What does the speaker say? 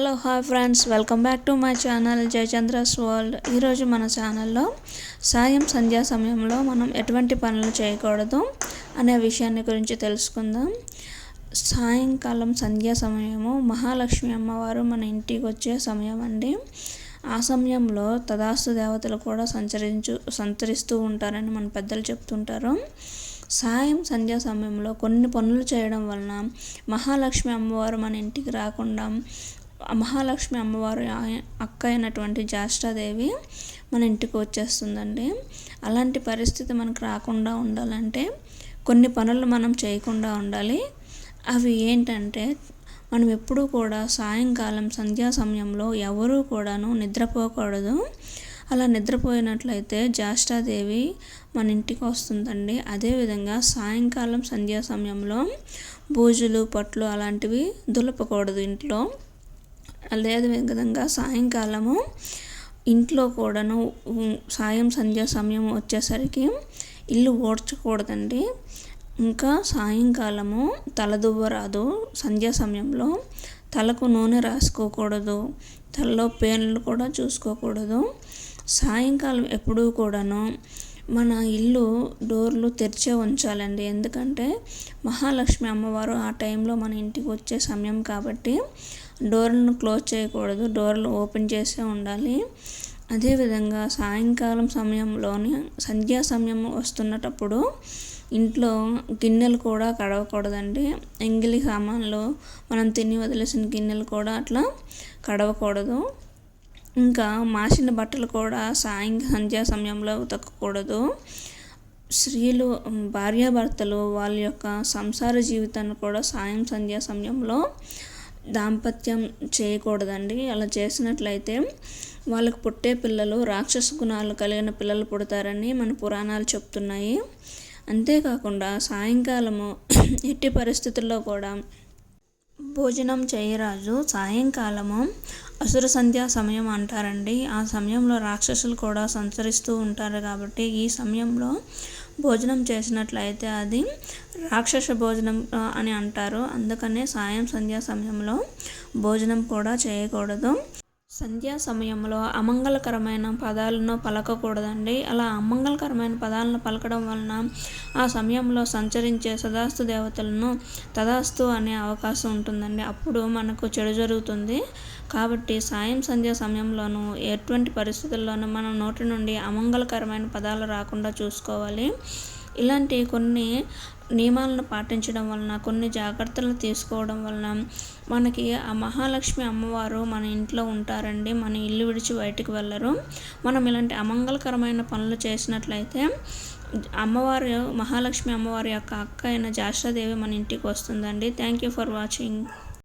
Hello hi friends. Welcome back to my channel Jayachandra's world. ఈరోజు మన ఛానల్లో సాయం సంధ్యా సమయంలో మనం ఎటువంటి పనులు చేయకూడదు అనే విషయాన్ని గురించి తెలుసుకుందాం. సాయంకాలం సంధ్యా సమయము మహాలక్ష్మి అమ్మవారు మన ఇంటికి వచ్చే సమయం అండి. ఆ సమయంలో తదాస్తు దేవతలు కూడా సంచరించు సంచరిస్తూ ఉంటారని మన పెద్దలు చెప్తుంటారు. సాయం సంధ్యా సమయంలో కొన్ని పనులు చేయడం వలన మహాలక్ష్మి అమ్మవారు మన ఇంటికి రాకుండా మహాలక్ష్మి అమ్మవారు అక్క అయినటువంటి జ్యేష్ఠాదేవి మన ఇంటికి వచ్చేస్తుందండి. అలాంటి పరిస్థితి మనకు రాకుండా ఉండాలంటే కొన్ని పనులు మనం చేయకుండా ఉండాలి. అవి ఏంటంటే మనం ఎప్పుడూ కూడా సాయంకాలం సంధ్యా సమయంలో ఎవరూ కూడాను నిద్రపోకూడదు. అలా నిద్రపోయినట్లయితే జ్యేష్ఠాదేవి మన ఇంటికి వస్తుందండి. అదేవిధంగా సాయంకాలం సంధ్యా సమయంలో బూజులు పట్లు అలాంటివి దులపకూడదు ఇంట్లో. అదే విధంగా సాయంకాలము ఇంట్లో కూడాను సాయం సంధ్యా సమయం వచ్చేసరికి ఇల్లు ఓడ్చకూడదండి. ఇంకా సాయంకాలము తలదువ్వరాదు సంధ్యా సమయంలో తలకు నూనె రాసుకోకూడదు. తలలో పేన్లు కూడా చూసుకోకూడదు. సాయంకాలం ఎప్పుడూ కూడాను మన ఇల్లు డోర్లు తెరిచే ఉంచాలండి. ఎందుకంటే మహాలక్ష్మి అమ్మవారు ఆ టైంలో మన ఇంటికి వచ్చే సమయం కాబట్టి డోర్లను క్లోజ్ చేయకూడదు డోర్లు ఓపెన్ చేసే ఉండాలి. అదేవిధంగా సాయంకాలం సమయంలోని సంధ్యా సమయం వస్తున్నటప్పుడు ఇంట్లో గిన్నెలు కూడా కడవకూడదండి. ఎంగిలి సామాన్లు మనం తిని వదిలేసిన గిన్నెలు కూడా అట్లా కడవకూడదు. ఇంకా మాసిన బట్టలు కూడా సాయం సంధ్యా సమయంలో ఉతకకూడదు. స్త్రీలు భార్యాభర్తలు వాళ్ళ యొక్క సంసార జీవితాన్ని కూడా సాయం సంధ్యా సమయంలో దాంపత్యం చేయకూడదండి. అలా చేసినట్లయితే వాళ్ళకు పుట్టే పిల్లలు రాక్షస గుణాలు కలిగిన పిల్లలు పుడతారని మన పురాణాలు చెప్తున్నాయి. అంతేకాకుండా సాయంకాలము ఎట్టి పరిస్థితుల్లో కూడా భోజనం చేయరాజు సాయంకాలము అసుర సంధ్యా సమయం అంటారండి. ఆ సమయంలో రాక్షసులు కూడా సంచరిస్తూ ఉంటారు కాబట్టి ఈ సమయంలో భోజనం చేసినట్లయితే అది రాక్షస భోజనం అని అంటారు. అందుకనే సాయం సంధ్యా సమయంలో భోజనం కూడా చేయకూడదు. సంధ్యా సమయంలో అమంగళకరమైన పదాలను పలకకూడదండి. అలా అమంగళకరమైన పదాలను పలకడం వలన ఆ సమయంలో సంచరించే సదాస్తు దేవతలను తదాస్తు అనే అవకాశం ఉంటుందండి. అప్పుడు మనకు చెడు జరుగుతుంది. కాబట్టి సాయం సంధ్యా సమయంలోనూ ఎటువంటి పరిస్థితుల్లోనూ మనం నోటి నుండి అమంగళకరమైన పదాలు రాకుండా చూసుకోవాలి. ఇలాంటి కొన్ని నియమాలను పాటించడం వలన కొన్ని జాగ్రత్తలు తీసుకోవడం వలన మనకి ఆ మహాలక్ష్మి అమ్మవారు మన ఇంట్లో ఉంటారండి. మన ఇల్లు విడిచి బయటికి వెళ్ళరు. మనం ఇలాంటి అమంగళకరమైన పనులు చేసినట్లయితే అమ్మవారు మహాలక్ష్మి అమ్మవారి యొక్క అక్క అయిన జాష్టాదేవి మన ఇంటికి వస్తుందండి. Thank you for watching